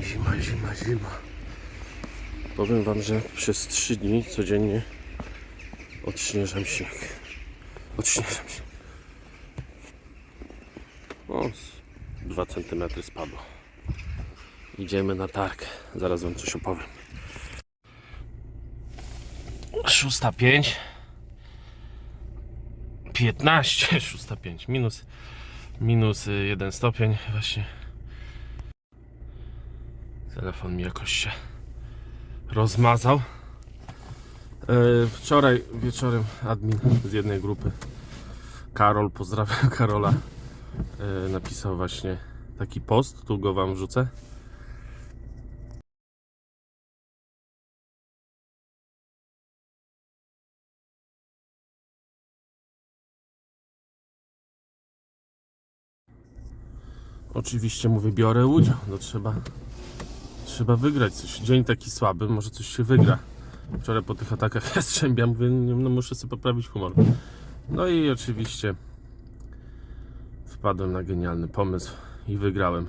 Zima, zima, zima. Powiem wam, że przez 3 dni codziennie odśnieżam śnieg. Odśnieżam śnieg. O, 2 cm spadło. Idziemy na targ. Zaraz wam coś opowiem. 605 15 605 minus minus 1 stopień właśnie telefon mi jakoś się rozmazał E, wczoraj wieczorem admin z jednej grupy Karol, pozdrawiam Karola e, napisał właśnie taki post, tu go wam wrzucę Oczywiście mówię, biorę udział. No trzeba, trzeba wygrać coś. Dzień taki słaby, może coś się wygra. Wczoraj po tych atakach Jastrzębia mówię, no muszę sobie poprawić humor. No i oczywiście wpadłem na genialny pomysł i wygrałem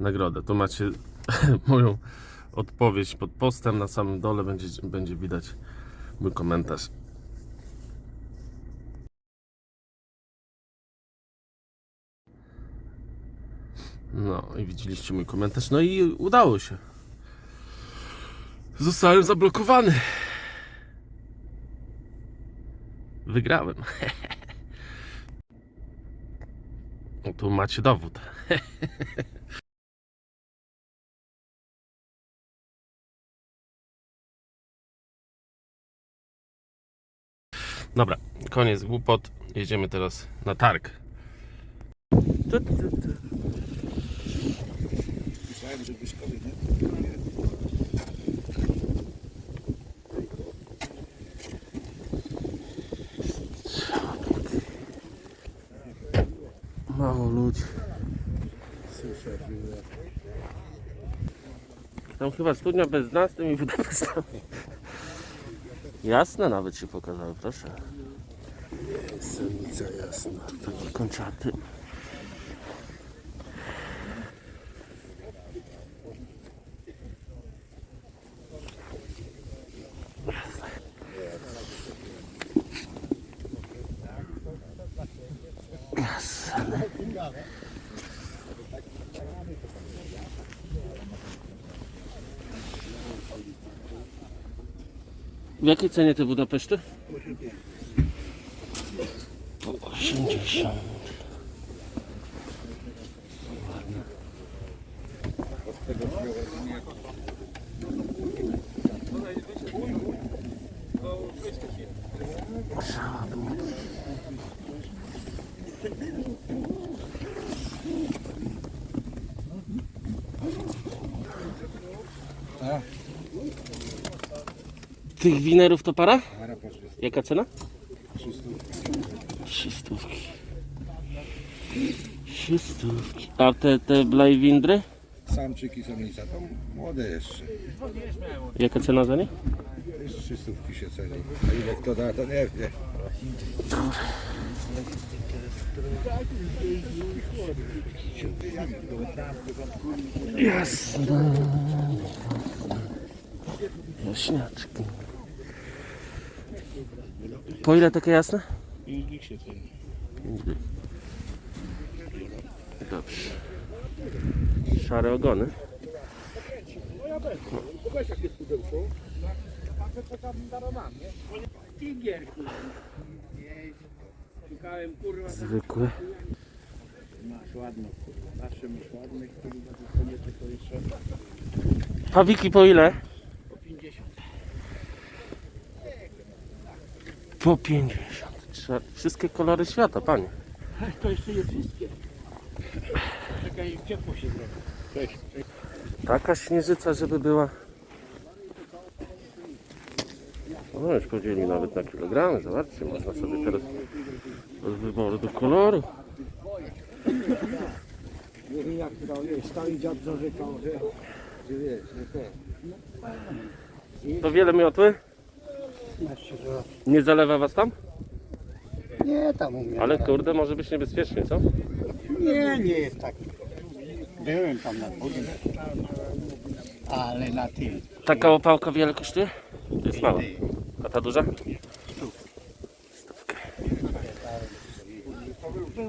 nagrodę. Tu macie moją odpowiedź pod postem. Na samym dole będzie, będzie widać mój komentarz. No i widzieliście mój komentarz. No i udało się. Zostałem zablokowany. Wygrałem. No tu macie dowód. Dobra, koniec głupot. Jedziemy teraz na targ. Tu, tu, tu. Myślałem, że Byszkowie nie. Mało ludzi. Tam chyba studnia bez nas, tymi Budapesztami. Jasne nawet się pokazały, proszę. Samica jasna. Takie kończaty. W jakiej cenie te Budapeszty? Po 80. Tych winerów to para? Jaka cena? 300. Trzy stówki. Trzy stówki. A te, te blajwindry? Samczyk i samica, to młode jeszcze. Jaka cena za nie? Też 300 się ceni. A ile kto da, to nie wie. Jasne. Jaśniaczki. Po ile takie jasne? Dobrze. Szare ogony. Tigier, kurwa. Szukałem, kurwa, Zwykłe. masz ładne, kurwa. Zawsze masz ładne, kurwa, to nie tylko jeszcze Pawiki po ile? po 50. Po 50. Trza- Wszystkie kolory świata, panie. To jeszcze nie wszystkie. Czekaj, ciepło się zrobi. Cześć. Taka śnieżyca, żeby była. No już podzieli nawet na kilogramy, zobaczcie, można sobie teraz od wyboru do koloru. Jak to jest, stary dziad zarzekał, że... Że wiesz, że te... To wiele miotły? Znaczy. Nie zalewa was tam? Nie, tam u mnie. Ale kurde, może być niebezpiecznie, co? Nie, nie jest tak. Byłem tam na górze. Ale na tym. Taka opałka wiele kosztuje? Jest mała. A ta duża? Stówkę.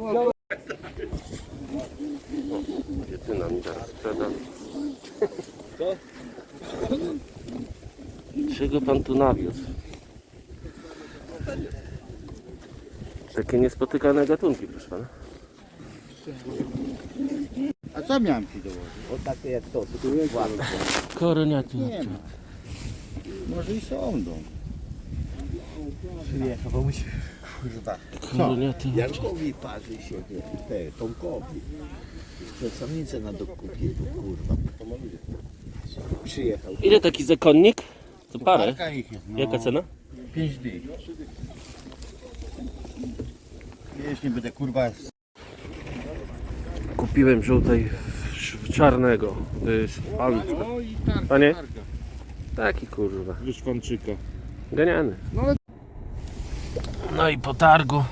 O, Jedyna mi teraz sprzeda. Czego pan tu nawiózł? Takie niespotykane gatunki, proszę pana. A co miałem ci dołożyć? O takie jak to, tu jest ładne. Koroniaty. Nie ma. Może i są no. Przyjechał, bo musi... Kurwa. Koroniaty. Jankowi parzy się te, Tomkowi. Te samice na dokupie, to kurwa. Przyjechał. Ile taki zakonnik? To parę. Ich jest, no. Jaka cena? 5 dni. Jeśli będę kurwa Kupiłem żółtej czarnego. y, Palczka. O i tarka, Panie? Taki kurwa. Wyszwanczyka. Ganiany. No ale- No i po targu.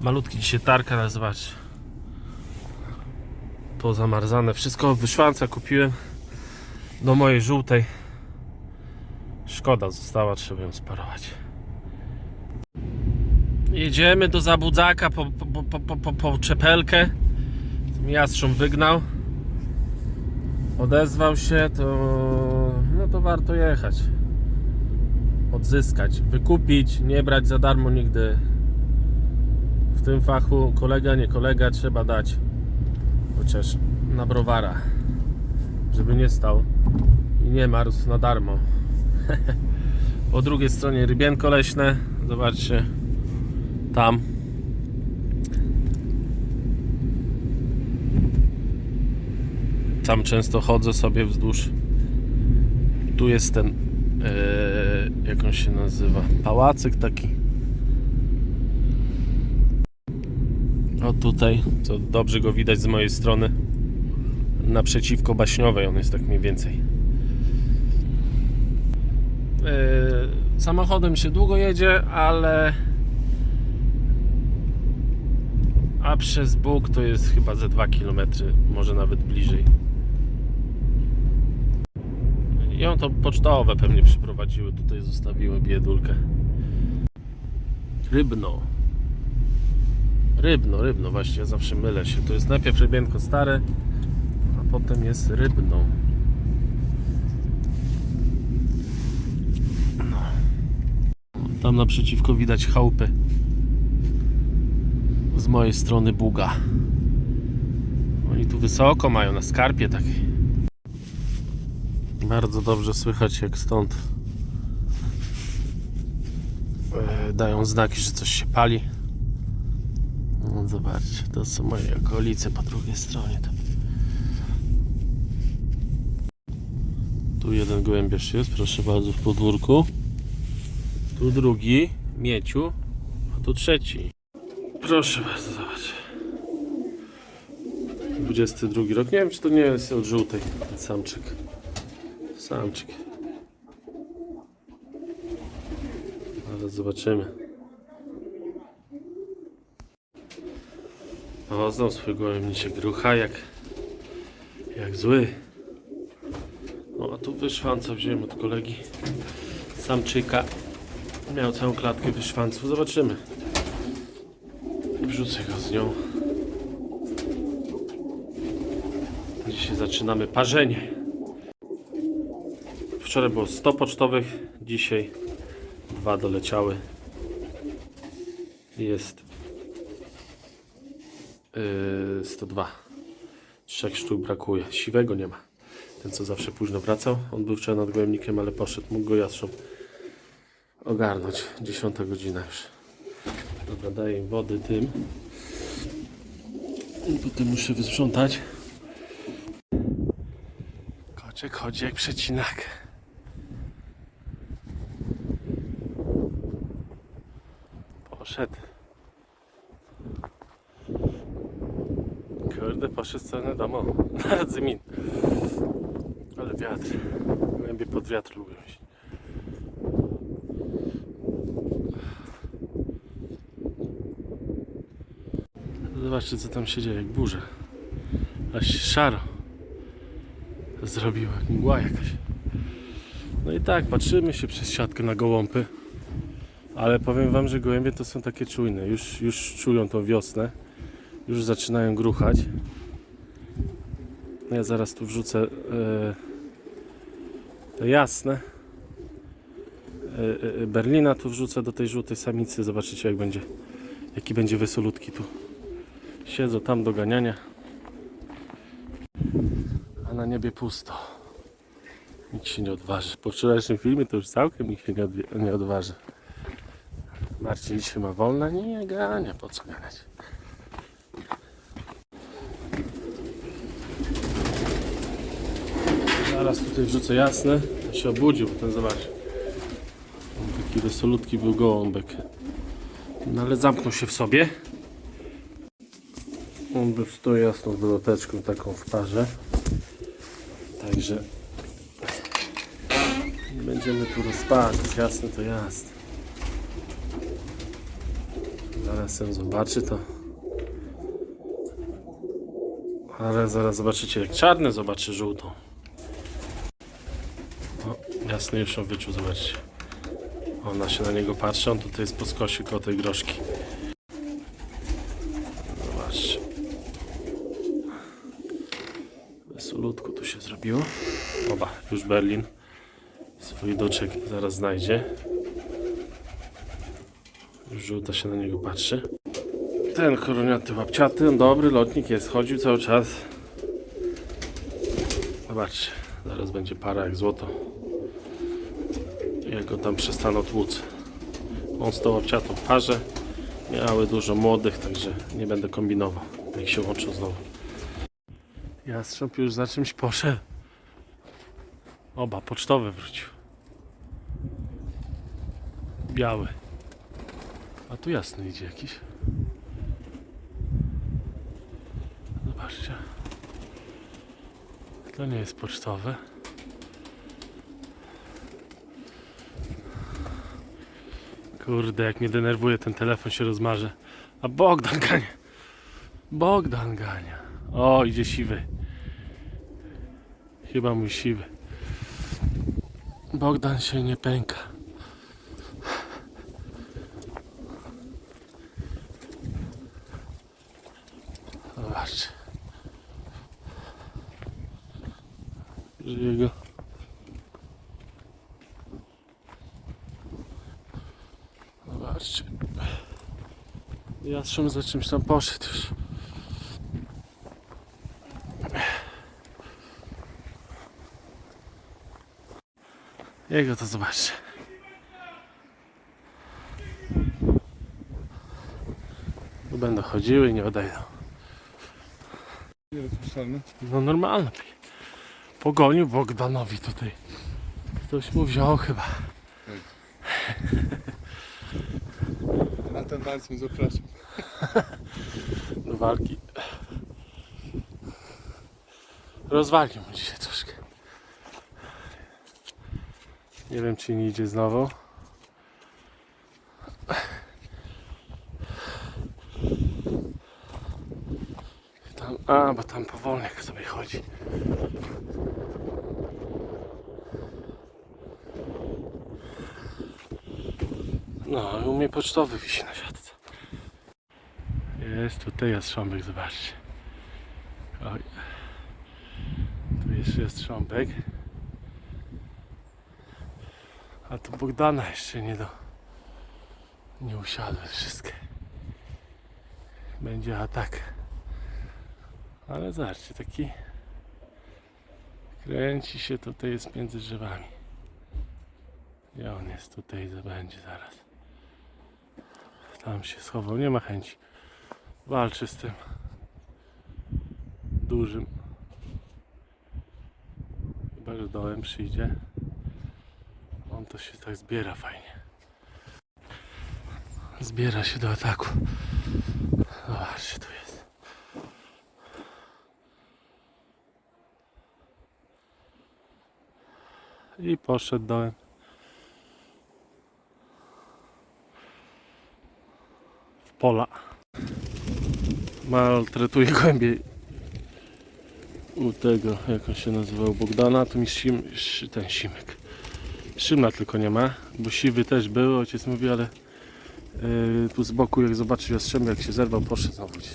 Malutki dzisiaj targ, ale zobacz. To zamarzane. Wszystko wyszwanca kupiłem. Do mojej żółtej. Szkoda została, trzeba ją sparować. Jedziemy do Zabudzaka po, po, po, po, po, po czepelkę. Jastrząb wygnał. Odezwał się, to no to warto jechać odzyskać, wykupić, nie brać za darmo nigdy. W tym fachu kolega, nie kolega, trzeba dać chociaż na browara, żeby nie stał i nie marzł na darmo. po drugiej stronie rybienko leśne, zobaczcie, tam. Tam często chodzę sobie wzdłuż. Tu jest ten Eee, jak on się nazywa? Pałacyk taki. O tutaj, to dobrze go widać z mojej strony. Naprzeciwko Baśniowej on jest tak mniej więcej. Eee, samochodem się długo jedzie, ale a przez Bóg to jest chyba ze 2 km, może nawet bliżej. Ją to pocztowe pewnie przyprowadziły, tutaj zostawiły biedulkę. Rybno. Rybno, rybno, właśnie, ja zawsze mylę się. To jest najpierw rybienko stare, a potem jest rybno. No. Tam naprzeciwko widać chałupy. Z mojej strony Buga. Oni tu wysoko mają, na skarpie takiej. Bardzo dobrze słychać jak stąd e, dają znaki, że coś się pali. No, zobaczcie, to są moje okolice po drugiej stronie. Tu jeden głębierz jest, proszę bardzo, w podwórku. Tu drugi, mieciu, a tu trzeci. Proszę bardzo, zobacz. 22 rok. Nie wiem, czy to nie jest od żółtej samczyk. Samczyk. Ale zobaczymy. O, znał swój gołębnicie grucha jak, jak zły. No a tu wyszwanca wziąłem od kolegi samczyka. Miał całą klatkę wyszwanców. Zobaczymy. Wrzucę go z nią. Dzisiaj zaczynamy parzenie. Wczoraj było 100 pocztowych, dzisiaj dwa doleciały. Jest yy, 102. Trzech sztuk brakuje. Siwego nie ma. Ten co zawsze późno wracał. On był wczoraj nad gołębnikiem, ale poszedł. Mógł go jastrząb ogarnąć. 10 godzina już. Dobra, daję im wody tym. Potem muszę wysprzątać. Koczek chodzi jak przecinak. Poszedł. Kurde, poszedł domu. Na Radzymin. Ale wiatr. Głębiej pod wiatr lubię. Zobaczcie co tam się dzieje, jak burza. Aż szaro zrobiła, mgła jakaś. No i tak, patrzymy się przez siatkę na gołąpy. Ale powiem wam, że gołębie to są takie czujne. Już, już czują tą wiosnę. Już zaczynają gruchać. No Ja zaraz tu wrzucę e, te jasne. E, e, Berlina tu wrzucę do tej żółtej samicy. Zobaczycie jak będzie, jaki będzie wesolutki tu. Siedzą tam do ganiania. A na niebie pusto. Nikt się nie odważy. Po wczorajszym filmie to już całkiem nikt się nie, nie odważy. Marcin dzisiaj ma wolne, nie gania, po co ganiać. Zaraz tutaj wrzucę jasne, to się obudził, ten zobacz. Taki resolutki był gołąbek. No ale zamknął się w sobie. On był z tą jasną doloteczką taką w parze. Także będziemy tu rozpatrzeć, jasne to jasne. Zaraz ją zobaczy to. Ale zaraz zobaczycie jak czarny zobaczy żółtą. O, jasny już ją wyczuł, zobaczcie. Ona się na niego patrzy, on tutaj jest po skosie koło tej groszki. Zobaczcie. Wesolutku tu się zrobiło. Oba, już Berlin swój doczek zaraz znajdzie. Żółta się na niego patrzy. Ten koroniaty łapciaty, on dobry lotnik jest, chodził cały czas. Zobaczcie, zaraz będzie para jak złoto. Jak go tam przestaną tłuc. On z tą łapciatą w parze. Miały dużo młodych, także nie będę kombinował. Jak się łączą znowu. Jastrząb już za czymś poszedł. Oba, pocztowy wrócił. Biały. Tu jasny idzie jakiś. Zobaczcie. To nie jest pocztowe. Kurde, jak mnie denerwuje ten telefon się rozmarze. A Bogdan gania. Bogdan gania. O, idzie siwy. Chyba mój siwy. Bogdan się nie pęka. Zobaczcie. Żyje go. Zobaczcie. Jastrząb za czymś tam poszedł już. Jego to zobaczcie. Tu będą chodziły i nie odejdą. No normalne. Pogonił Bogdanowi tutaj. Ktoś mu wziął chyba. Na ten walcem zapraszam. do walki. Rozwalił mu dzisiaj troszkę. Nie wiem czy nie idzie znowu. Tam, a, bo tam powolnie sobie chodzi. No, i u mnie pocztowy wisi na siatce. Jest tutaj jastrząbek, zobaczcie. Oj. Tu jeszcze jest trząbek. A tu Bogdana jeszcze nie do... Nie usiadły wszystkie. Będzie atak. Ale zobaczcie, taki... Kręci się, tutaj jest między drzewami. I on jest tutaj, będzie zaraz. Tam się schował, nie ma chęci walczy z tym dużym. Chyba, że dołem przyjdzie. On to się tak zbiera fajnie. Zbiera się do ataku. Zobaczcie, tu jest. I poszedł dołem. W pola maltretuje głębiej u tego, jak on się nazywał, Bogdana, to mi sim, ten Simek. Szymla tylko nie ma, bo siwy też był, ojciec mówi, ale yy, tu z boku jak zobaczył jastrzębia, jak się zerwał, poszedł znowu gdzieś.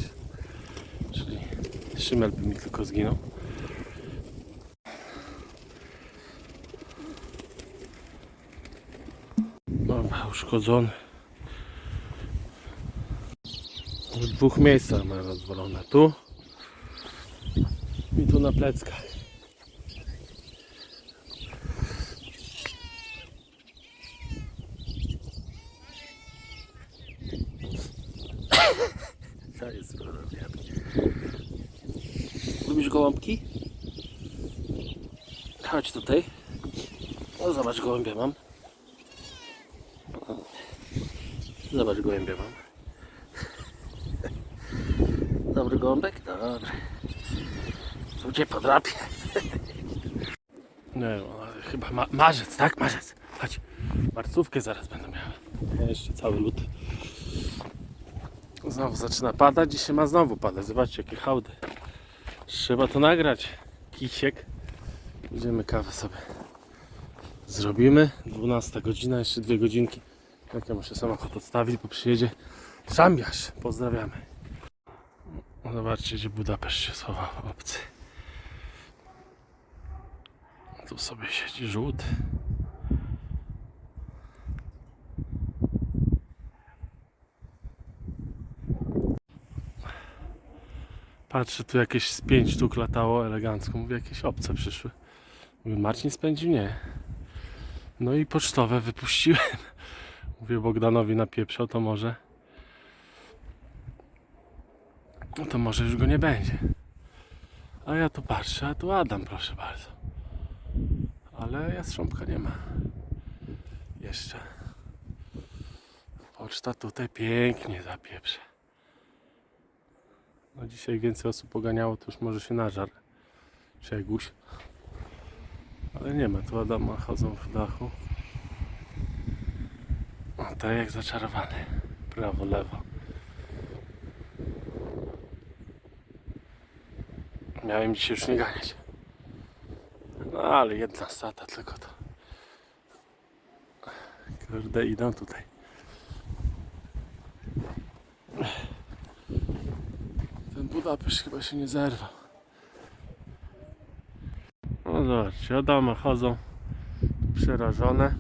Czyli Szymel by mi tylko zginął. Dobra, uszkodzony. W dwóch miejscach ma rozwalone. Tu i tu na pleckach. To jest. Lubisz gołąbki? Chodź tutaj. O, zobacz, gołębia mam. Zobacz, gołębia mam. Dobry gołąbek? Dobry. Tu cię podrapię. Nie wiem, ale chyba ma marzec, tak? Marzec. Chodź. Marcówkę zaraz będę miał. Jeszcze cały lód. Znowu zaczyna padać. Dzisiaj ma znowu padać. Zobaczcie, jakie hałdy. Trzeba to nagrać. Kisiek. Idziemy kawę sobie. Zrobimy. 12 godzina, jeszcze dwie godzinki. Jak ja muszę samochód odstawić, bo przyjedzie Szambiarz. Pozdrawiamy. Zobaczcie, gdzie Budapeszt się obcy. Tu sobie siedzi żółty. Patrzę, tu jakieś z pięć sztuk latało elegancko. Mówię, jakieś obce przyszły. Mówię, Marcin spędził? Nie. No i pocztowe wypuściłem. Mówię Bogdanowi napieprzał, to może no to może już go nie będzie. A ja tu patrzę, a tu Adam, proszę bardzo. Ale jastrząbka nie ma. Jeszcze. Poczta tutaj pięknie zapieprze. No dzisiaj więcej osób poganiało, to już może się nażar. Czy jaguś. Ale nie ma, tu Adama chodzą w dachu. Tak jak zaczarowany. Prawo, lewo. Miałem dzisiaj już nie ganiać. No ale jedna stata tylko to. Kurde, idą tutaj. Ten Budapeszt chyba się nie zerwał. No zobaczcie, Adama chodzą przerażone.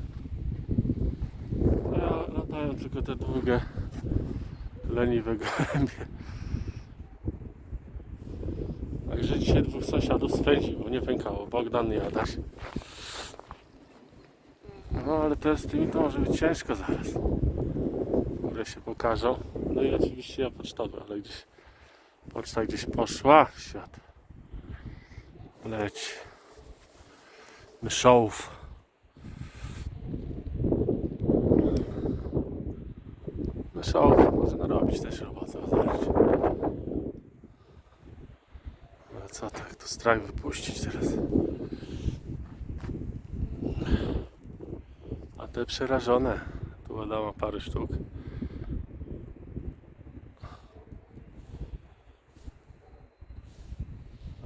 Tylko te długie, leniwe gołębie. Także dzisiaj dwóch sąsiadów spędziło, nie pękało. Bogdan i Adaś. No ale to z tymi to może być ciężko zaraz. Które się pokażą. No i oczywiście ja pocztowy, ale gdzieś poczta gdzieś poszła w świat. Leć. Myszołów też robotę, zobaczcie. Co tak, to strach wypuścić teraz. A te przerażone, tu Adama parę sztuk.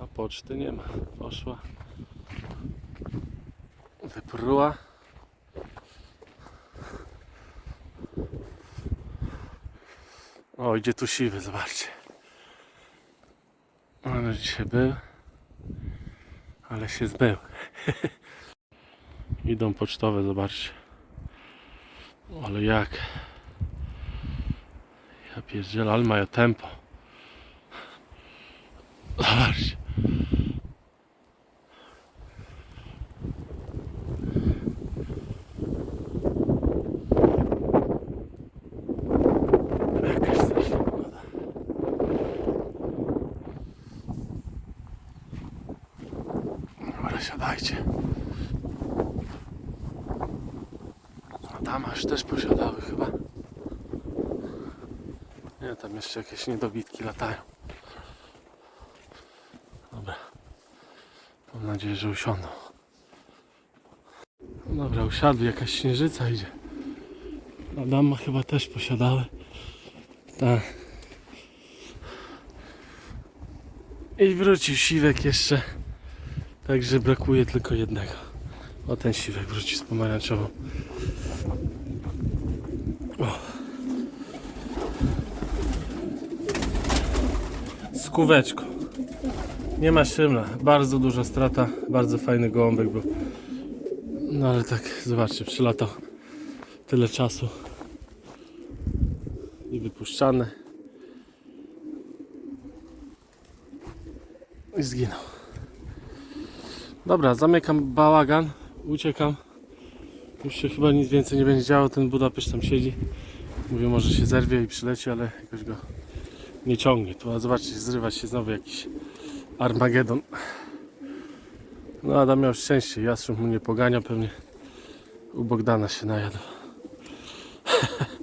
A poczty nie ma, poszła. Wypruła. O, idzie tu siwy, zobaczcie. Ale dzisiaj był. Ale się zbył. Idą pocztowe, zobaczcie. Ale jak? Ja pierdzielę, ale mają tempo. Zobaczcie. Jakaś straszna pogoda. Dobra, siadajcie. Adama już też posiadały chyba. Nie, tam jeszcze jakieś niedobitki latają. Dobra. Mam nadzieję, że usiądą. Dobra, usiadły, jakaś śnieżyca idzie. Adama chyba też posiadały. Tak. I wrócił siwek jeszcze. Także brakuje tylko jednego. O ten siwek wróci z pomarańczową. Z kóweczką. Nie ma szymla. Bardzo duża strata. Bardzo fajny gołąbek był. No ale tak, zobaczcie, przylatał tyle czasu. I wypuszczany. I zginął. Dobra, zamykam bałagan. Uciekam. Już się chyba nic więcej nie będzie działo. Ten Budapeszt tam siedzi. Mówię, może się zerwie i przyleci, ale jakoś go nie ciągnie. Tu, a zobaczcie, zrywa się znowu jakiś Armagedon. No Adam miał szczęście, jastrząb mu nie pogania, pewnie u Bogdana się najadł.